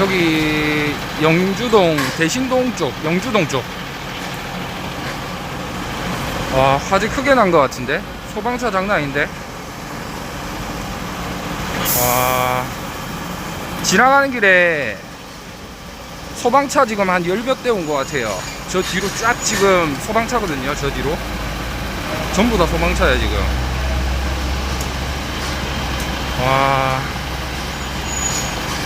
여기 영주동 대신동 쪽 영주동 쪽 와, 화재 크게 난 것 같은데? 소방차 장난 아닌데? 와, 지나가는 길에 소방차 지금 한 열몇 대 온 것 같아요. 저 뒤로 쫙 지금 소방차거든요, 저 뒤로. 전부 다 소방차야, 지금. 와.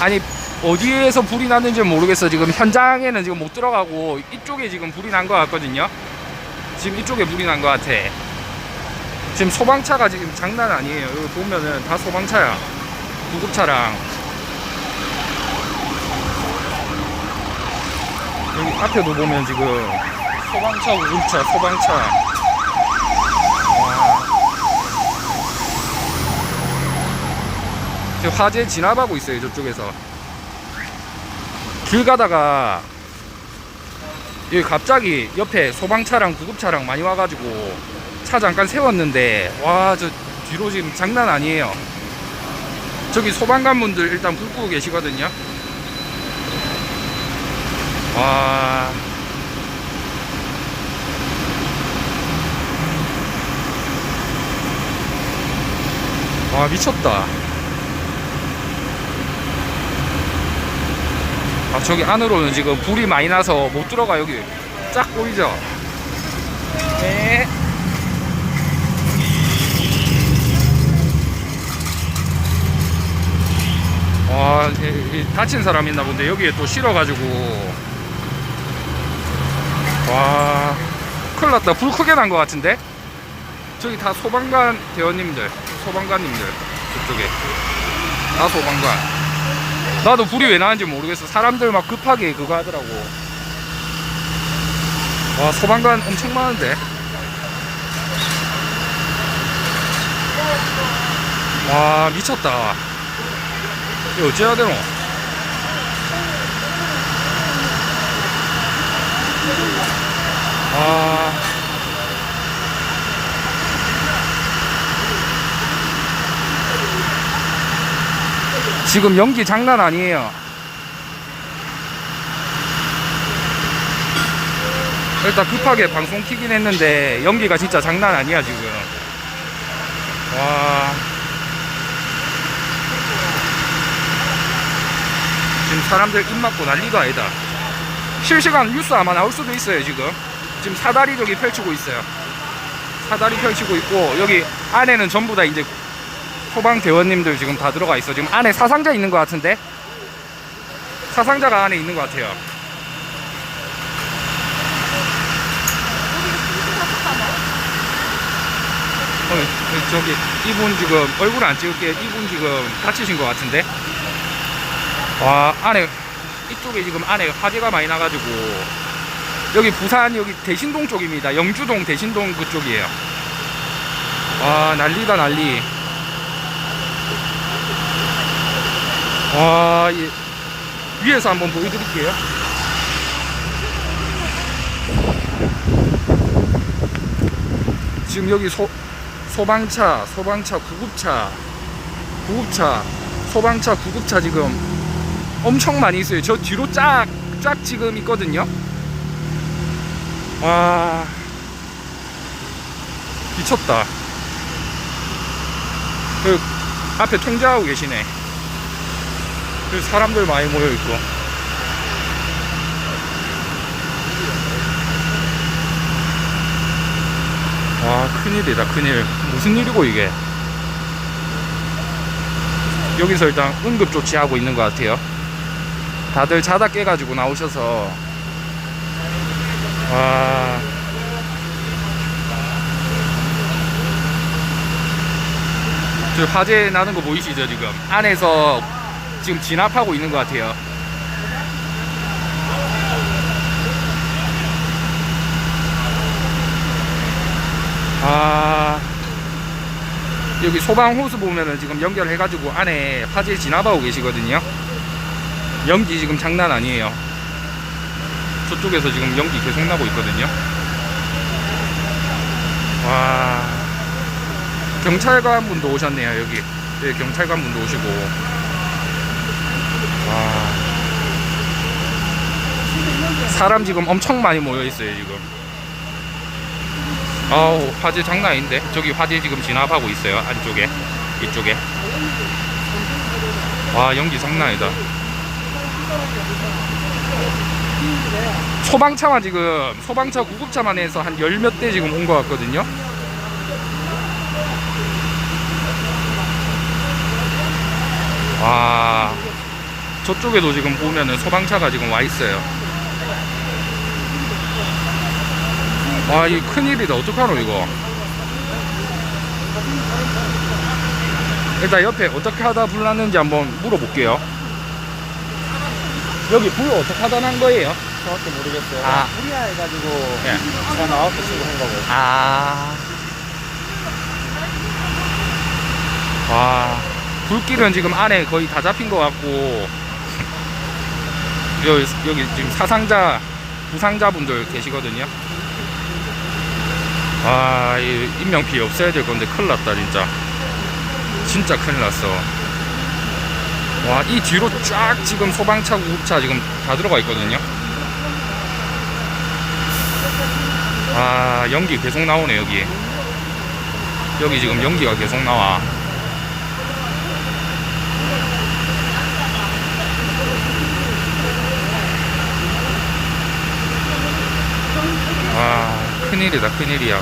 아니, 어디에서 불이 났는지 모르겠어. 지금 현장에는 지금 못 들어가고, 이쪽에 지금 불이 난 것 같거든요. 지금 이쪽에 불이 난 것 같아. 지금 소방차가 지금 장난 아니에요. 여기 보면은 다 소방차야. 구급차랑. 여기 앞에도 보면 지금 소방차, 구급차, 소방차. 와. 지금 화재 진압하고 있어요. 저쪽에서. 길 가다가 여기 갑자기 옆에 소방차랑 구급차랑 많이 와가지고 차 잠깐 세웠는데 와 저 뒤로 지금 장난 아니에요. 저기 소방관 분들 일단 불 끄고 계시거든요. 와. 와, 미쳤다. 아, 저기 안으로는 지금 불이 많이 나서 못 들어가, 여기. 쫙 보이죠? 네. 와, 이- 이 다친 사람 있나 본데, 여기에 또 실어가지고. 와, 큰일 났다. 불 크게 난 것 같은데? 저기 다 소방관 대원님들, 소방관님들, 그쪽에. 다 소방관. 나도 불이 왜 나는지 모르겠어. 사람들 막 급하게 그거 하더라고. 와, 소방관 엄청 많은데. 와, 미쳤다. 이거 어찌해야 되노? 아. 지금 연기 장난 아니에요. 일단 급하게 방송 키긴 했는데 연기가 진짜 장난 아니야 지금. 와. 지금 사람들 입 막고 난리도 아니다. 실시간 뉴스 아마 나올 수도 있어요 지금. 지금 사다리 저기 펼치고 있어요. 사다리 펼치고 있고 여기 안에는 전부 다 이제 소방 대원님들 지금 다 들어가 있어. 지금 안에 사상자 있는 것 같은데? 사상자가 안에 있는 것 같아요. 어, 저- 저기 이분 지금 얼굴 안 찍을게. 이분 지금 다치신 것 같은데? 와 안에 이쪽에 지금 안에 화재가 많이 나가지고 여기 부산 여기 대신동 쪽입니다. 영주동 대신동 그쪽이에요. 와 난리다 난리. 와, 이 위에서 한번 보여드릴게요. 지금 여기 소, 소방차, 소방차, 구급차, 구급차, 소방차, 구급차 지금 엄청 많이 있어요. 저 뒤로 쫙, 쫙 지금 있거든요. 와, 미쳤다. 그 앞에 통제하고 계시네. 그 사람들 많이 모여 있고. 와 큰일이다 큰일. 무슨 일이고 이게? 여기서 일단 응급 조치하고 있는 것 같아요. 다들 자다 깨가지고 나오셔서 와. 저 화재 나는 거 보이시죠 지금 안에서 지금 진압하고 있는 것 같아요. 아 여기 소방 호수 보면은 지금 연결해 가지고 안에 화재 진압하고 계시거든요. 연기 지금 장난 아니에요. 저쪽에서 지금 연기 계속 나고 있거든요. 와 경찰관 분도 오셨네요 여기. 네, 경찰관 분도 오시고. 사람 지금 엄청 많이 모여 있어요 지금. 아우 화재 장난 아닌데 저기 화재 지금 진압하고 있어요 안쪽에 이쪽에. 와 연기 장난 아니다. 소방차만 지금 소방차 구급차만 해서 한 열 몇 대 지금 온 것 같거든요. 와 저쪽에도 지금 보면은 소방차가 지금 와 있어요. 와, 이 큰일이다. 어떡하노, 이거. 일단 옆에 어떻게 하다 불 났는지 한번 물어볼게요. 여기 불 어떻게 하다 난 거예요? 정확히 모르겠어요. 아. 불이야 해가지고 예. 차 나와서 쓰고 한 거고. 아. 와, 불길은 지금 안에 거의 다 잡힌 것 같고, 여기, 여기 지금 사상자, 부상자분들 계시거든요. 와, 이 인명피해 없어야 될 건데 큰일 났다, 진짜. 진짜 큰일 났어. 와, 이 뒤로 쫙 지금 소방차, 구급차 지금 다 들어가 있거든요. 아, 연기 계속 나오네, 여기. 여기 지금 연기가 계속 나와. 와, 큰일이다, 큰일이야.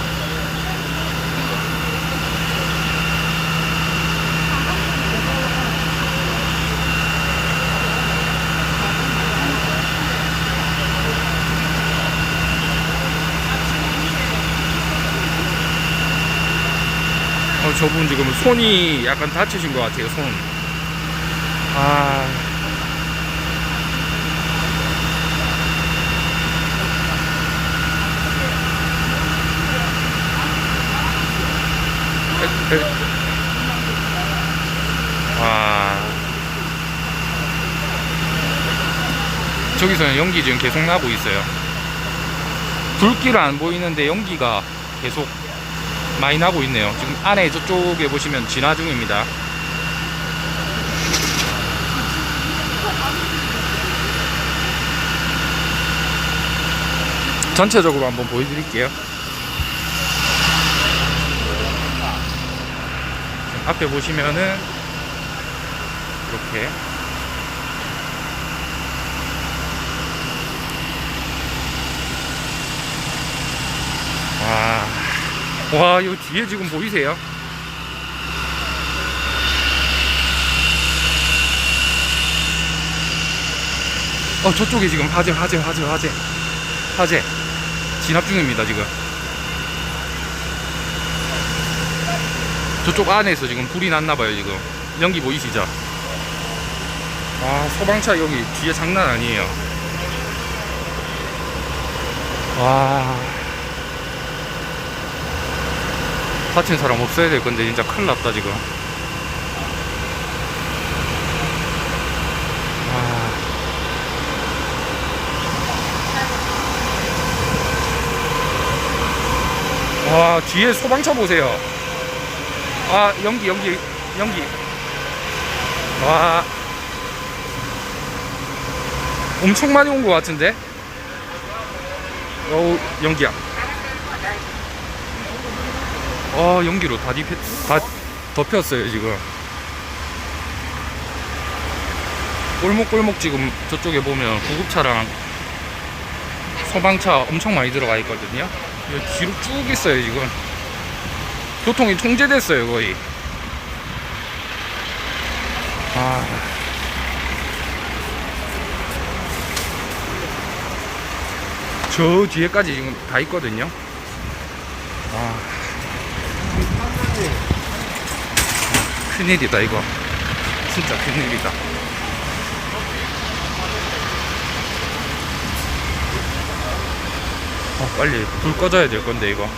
어, 저분 지금 손이 약간 다치신 것 같아요, 손. 아. 와. 저기서는 연기 지금 계속 나고 있어요. 불길은 안 보이는데 연기가 계속 많이 나고 있네요. 지금 안에 저쪽에 보시면 진화 중입니다. 전체적으로 한번 보여드릴게요. 앞에 보시면은 이렇게 와, 와, 이 뒤에 지금 보이세요? 어, 저쪽에 지금 화재, 화재, 화재, 화재, 화재. 진압 중입니다, 지금. 저쪽 안에서 지금 불이 났나봐요, 지금. 연기 보이시죠? 아, 소방차 여기 뒤에 장난 아니에요. 와. 다친 사람 없어야 될 건데 진짜 큰일 났다 지금 와, 와 뒤에 소방차 보세요 아 연기 연기 연기. 와. 엄청 많이 온 것 같은데? 어우 연기야. 아 연기로 다, 뒤, 다 덮였어요 지금. 꼴목꼴목 지금 저쪽에 보면 구급차랑 소방차 엄청 많이 들어가 있거든요. 여기 뒤로 쭉 있어요 지금 교통이 통제됐어요 거의. 아. 저 뒤에까지 지금 다 있거든요. 아. 큰일이다 이거. 진짜 큰일이다. 아, 빨리 불 꺼져야 될 건데 이거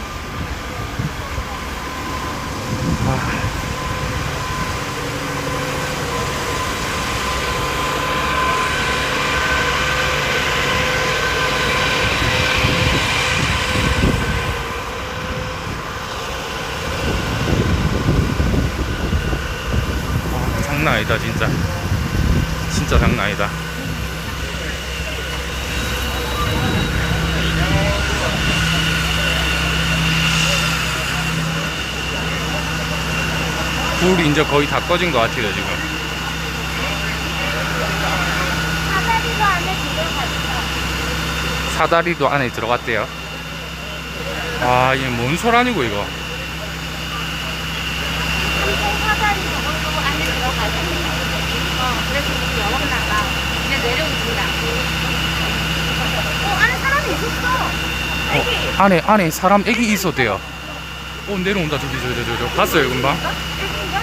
장난 아니다 진짜. 진짜 장난 아니다. 불이 이제 거의 다 꺼진 것 같아요 지금. 사다리도 안에 들어갔어 사다리도 안에 들어갔대요. 아 이게 뭔 소란이고 이거? 애기. 안에 안에 사람 애기 있었대요 어 내려온다 저기 저기 저기 저 봤어요 금방 애기인가?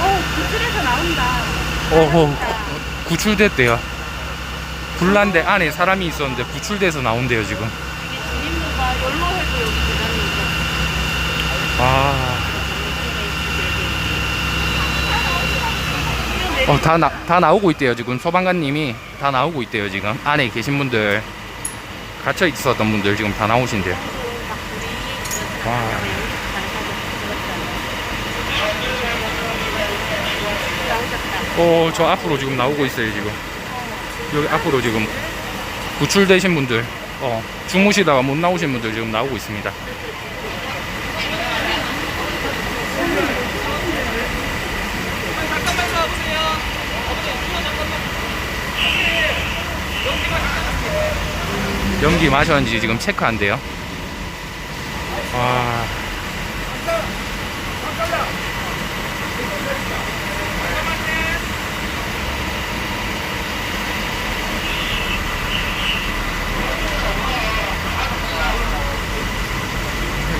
어, 구슬에서 나온다. 어허 구출됐대요 불난데 안에 사람이 있었는데 구출돼서 나온대요 지금 이게 주민부가 연로해도 여기 계단이 있어. 아 이거 어, 다, 나, 다 나오고 있대요. 지금 소방관님이 다 나오고 있대요. 지금 안에 계신 분들 갇혀 있었던 분들 지금 다 나오신대요. 와. 어, 저 앞으로 지금 나오고 있어요. 지금 여기 앞으로 지금 구출되신 분들, 어, 주무시다가 못 나오신 분들 지금 나오고 있습니다. 연기 마셨는지 지금 체크한대요. 와.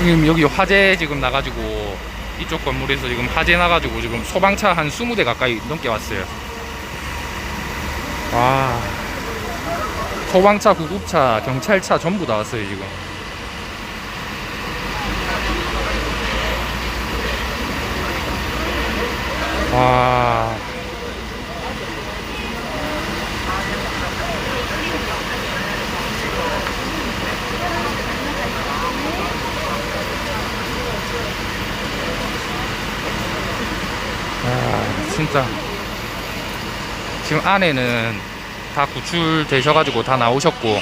지금 여기 화재 지금 나가지고 이쪽 건물에서 지금 화재 나가지고 지금 소방차 한 20대 가까이 넘게 왔어요. 와. 소방차, 구급차, 경찰차 전부 다 왔어요 지금. 와. 아, 진짜. 지금 안에는 다 구출되셔가지고 다 나오셨고.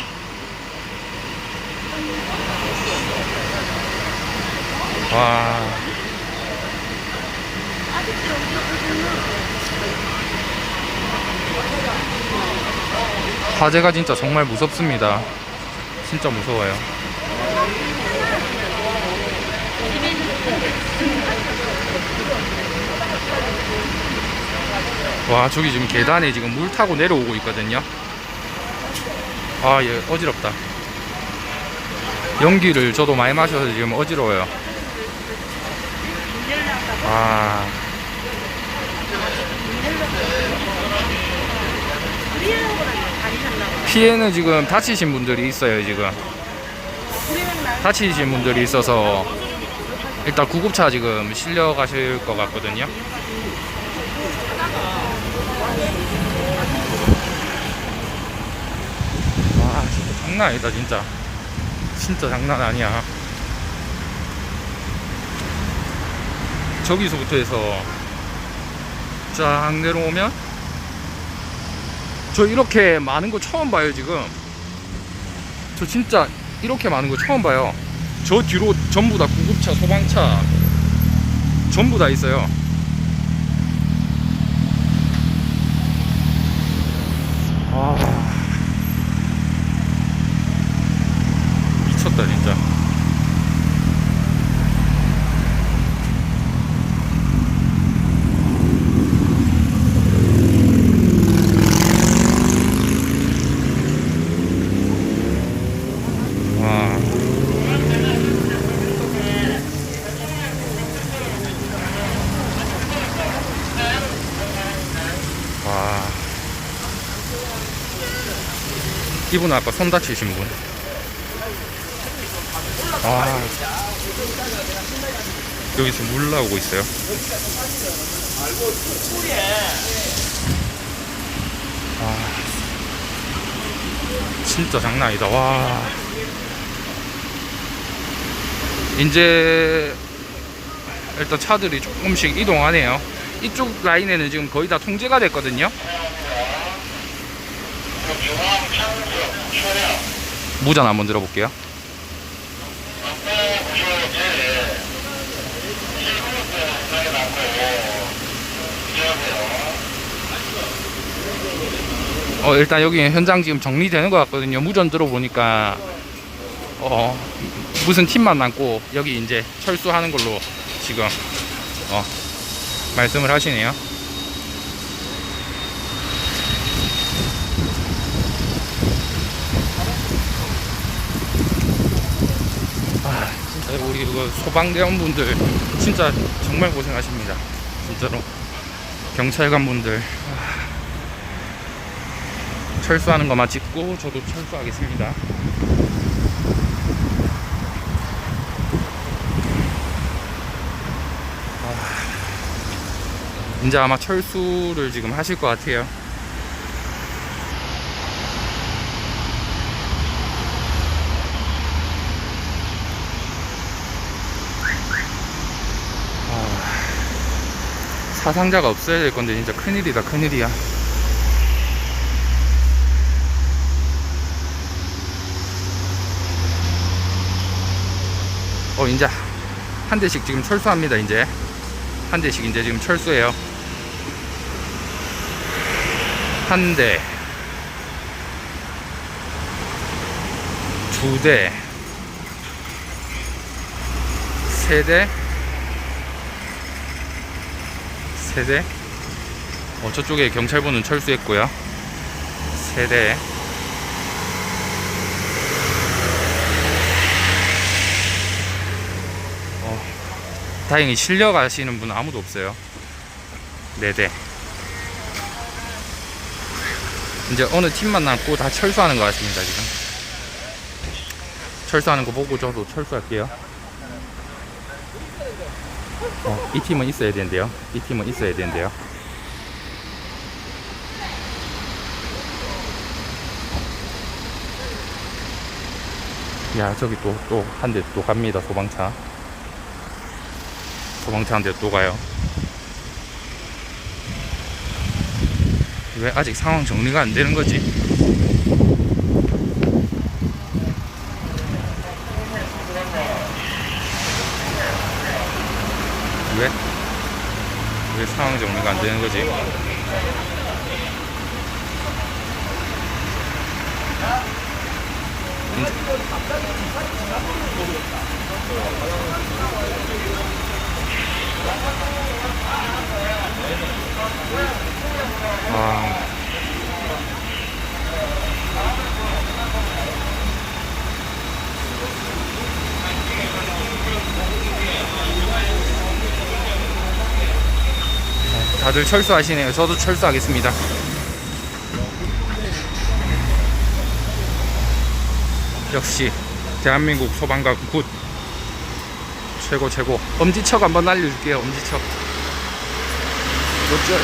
와. 화재가 진짜 정말 무섭습니다. 진짜 무서워요 와 저기 지금 계단에 지금 물 타고 내려오고 있거든요. 아예 어지럽다. 연기를 저도 많이 마셔서 지금 어지러워요. 아. 피해는 지금 다치신 분들이 있어요 지금. 다치신 분들이 있어서 일단 구급차 지금 실려 가실 것 같거든요 와 진짜 장난 아니다 진짜. 진짜 장난 아니야. 저기서부터 해서 쫙 내려오면 저 이렇게 많은 거 처음 봐요 지금. 저 진짜 이렇게 많은 거 처음 봐요. 저 뒤로 전부 다 구급차 소방차 전부 다 있어요. 아 미쳤다 진짜. 이분 아까 손 다치신 분. 아. 여기서 물 나오고 있어요. 아. 진짜 장난 아니다. 와. 이제 일단 차들이 조금씩 이동하네요. 이쪽 라인에는 지금 거의 다 통제가 됐거든요. 무전 한번 들어볼게요. 어 일단 여기 현장 지금 정리되는 것 같거든요. 무전 들어보니까 어 무슨 팀만 남고 여기 이제 철수하는 걸로 지금 어 말씀을 하시네요. 아 진짜 우리 이거 소방대원분들 진짜 정말 고생하십니다. 진짜로 경찰관 분들 철수하는 것만 찍고 저도 철수하겠습니다. 아, 이제 아마 철수를 지금 하실 것 같아요. 사상자가 없어야 될 건데 진짜 큰일이다 큰일이야. 어 이제 한 대씩 지금 철수합니다 이제. 한 대씩 이제 지금 철수해요. 한 대. 두 대. 세 대 세대 어 저쪽에 경찰분은 철수했고요 세대 다행히 실려 가시는 분은 아무도 없어요. 네대. 이제 어느 팀만 남고 다 철수하는 것 같습니다, 지금. 철수하는 거 보고 저도 철수할게요. 어, 이 팀은 있어야 되는데요. 이 팀은 있어야 되는데요. 야, 저기 또, 또, 한 대 또 갑니다, 소방차. 소방차 한 대 또 가요. 왜 아직 상황 정리가 안 되는 거지? 왜? 왜 상황 정리가 안 되는 거지? 아. 다들 철수하시네요. 저도 철수하겠습니다. 역시 대한민국 소방관 굿. 최고 최고. 엄지척 한번 날려줄게요 엄지척. 멋져요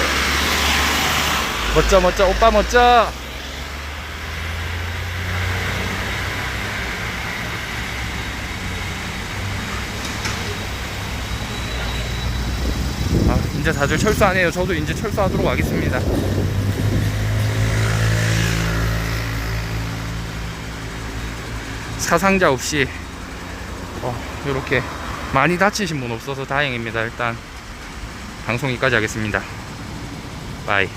멋져 멋져. 오빠 멋져 이제 다들 철수하네요. 저도 이제 철수하도록 하겠습니다. 사상자 없이 어, 이렇게 많이 다치신 분 없어서 다행입니다. 일단 방송 여기까지 하겠습니다. 바이